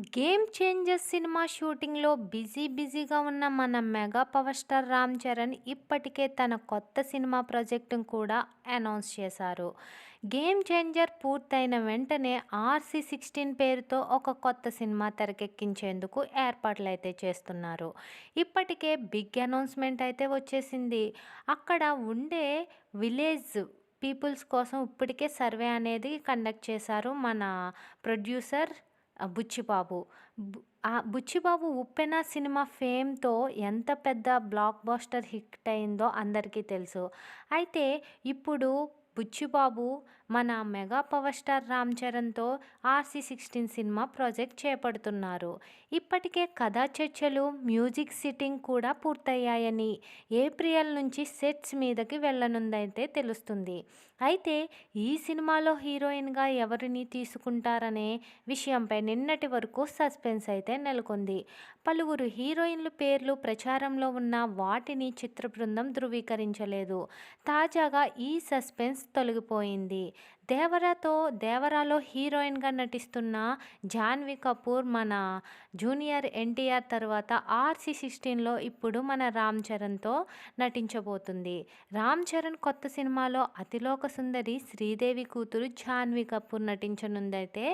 Game Changer సినిమా షూటింగ్లో busy బిజీగా ఉన్న మన mega power star Ram Charan ఇప్పటికే తన కొత్త సినిమా ప్రాజెక్టును కూడా అనౌన్స్ చేశారు. గేమ్ చేంజర్ పూర్తయిన వెంటనే ఆర్సీ సిక్స్టీన్ పేరుతో ఒక కొత్త సినిమా తెరకెక్కించేందుకు ఏర్పాట్లు అయితే చేస్తున్నారు. ఇప్పటికే బిగ్ అనౌన్స్మెంట్ అయితే వచ్చేసింది. అక్కడ ఉండే విలేజ్ పీపుల్స్ కోసం ఇప్పటికే సర్వే అనేది కండక్ట్ చేశారు మన ప్రొడ్యూసర్ బుచ్చిబాబు. ఆ బుచ్చిబాబు ఉప్పెన సినిమా ఫేమ్తో ఎంత పెద్ద బ్లాక్ బాస్టర్ హిట్ అయిందో అందరికీ తెలుసు. అయితే ఇప్పుడు బుచ్చిబాబు మన మెగా పవర్ స్టార్ రామ్ చరణ్తో ఆర్సీ సిక్స్టీన్ సినిమా ప్రాజెక్ట్ చేపడుతున్నారు. ఇప్పటికే కథా చర్చలు మ్యూజిక్ సిట్టింగ్ కూడా పూర్తయ్యాయని ఏప్రిల్ నుంచి సెట్స్ మీదకి వెళ్ళనుందైతే తెలుస్తుంది. అయితే ఈ సినిమాలో హీరోయిన్గా ఎవరిని తీసుకుంటారనే విషయంపై నిన్నటి వరకు సస్పెన్స్ అయితే నెలకొంది. పలువురు హీరోయిన్ల పేర్లు ప్రచారంలో ఉన్న వాటిని చిత్ర బృందం ధృవీకరించలేదు. తాజాగా ఈ సస్పెన్స్ తొలగిపోయింది. దేవరాతో దేవరాలో హీరోయిన్గా నటిస్తున్న జాన్వి కపూర్ మన జూనియర్ ఎన్టీఆర్ తర్వాత ఆర్సీ సిక్స్టీన్లో ఇప్పుడు మన రామ్ చరణ్తో నటించబోతుంది. రామ్ చరణ్ కొత్త సినిమాలో అతిలోక సుందరి శ్రీదేవి కూతురు జాన్వీ కపూర్ నటించనుందైతే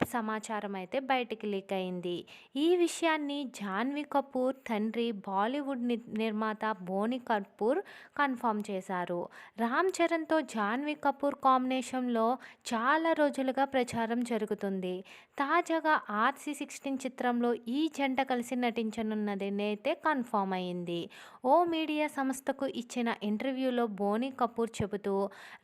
సమాచారం అయితే బయటికి లీక్ అయింది. ఈ విషయాన్ని జాన్వీ కపూర్ తండ్రి బాలీవుడ్ నిర్మాత బోని కపూర్ కన్ఫర్మ్ చేశారు. రామ్ చరణ్తో జాన్వీ కపూర్ కాంబినేషన్లో చాలా రోజులుగా ప్రచారం జరుగుతుంది. తాజాగా ఆర్సీ సిక్స్టీన్ చిత్రంలో ఈ జంట కలిసి నటించనున్నది అయితే కన్ఫర్మ్ అయింది. ఓ మీడియా సంస్థకు ఇచ్చిన ఇంటర్వ్యూలో బోని కపూర్ చెబుతూ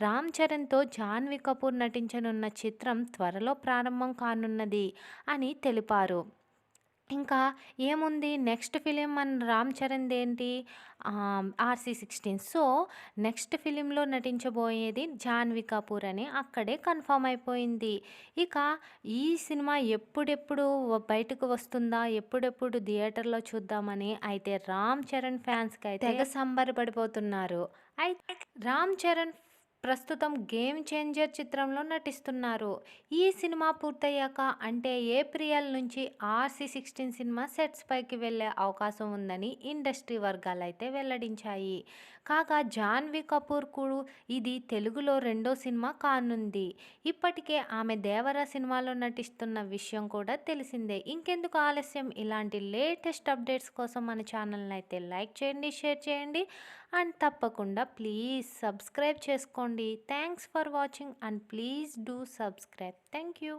రామ్ చరణ్తో జాన్వీ కపూర్ నటించనున్న చిత్రం త్వరలో ప్రారంభం కానున్నది అని తెలిపారు. ఇంకా ఏముంది? నెక్స్ట్ ఫిలిం మన రామ్ చరణ్ ఏంటి ఆర్సీ సిక్స్టీన్. సో నెక్స్ట్ ఫిలింలో నటించబోయేది జాన్వి కపూర్ అని అక్కడే కన్ఫర్మ్ అయిపోయింది. ఇక ఈ సినిమా ఎప్పుడెప్పుడు బయటకు వస్తుందా? ఎప్పుడెప్పుడు థియేటర్లో చూద్దామని అయితే రామ్ చరణ్ ఫ్యాన్స్కి అయితే తెగ సంబరపడిపోతున్నారు. అయితే రామ్ చరణ్ ప్రస్తుతం గేమ్ చేంజర్ చిత్రంలో నటిస్తున్నారు. ఈ సినిమా పూర్తయ్యాక అంటే ఏప్రిల్ నుంచి ఆర్సీ సిక్స్టీన్ సినిమా సెట్స్ పైకి వెళ్ళే అవకాశం ఉందని ఇండస్ట్రీ వర్గాలు అయితే వెల్లడించాయి. కాగా జాన్వీ కపూర్ కూడా ఇది తెలుగులో రెండో సినిమా కానుంది. ఇప్పటికే ఆమె దేవరా సినిమాలో నటిస్తున్న విషయం కూడా తెలిసిందే. ఇంకెందుకు ఆలస్యం? ఇలాంటి లేటెస్ట్ అప్డేట్స్ కోసం మన ఛానల్ని అయితే లైక్ చేయండి షేర్ చేయండి. అండ్ తప్పకుండా ప్లీజ్ సబ్స్క్రైబ్ చేసుకోండి. Thanks for watching and please do subscribe thank you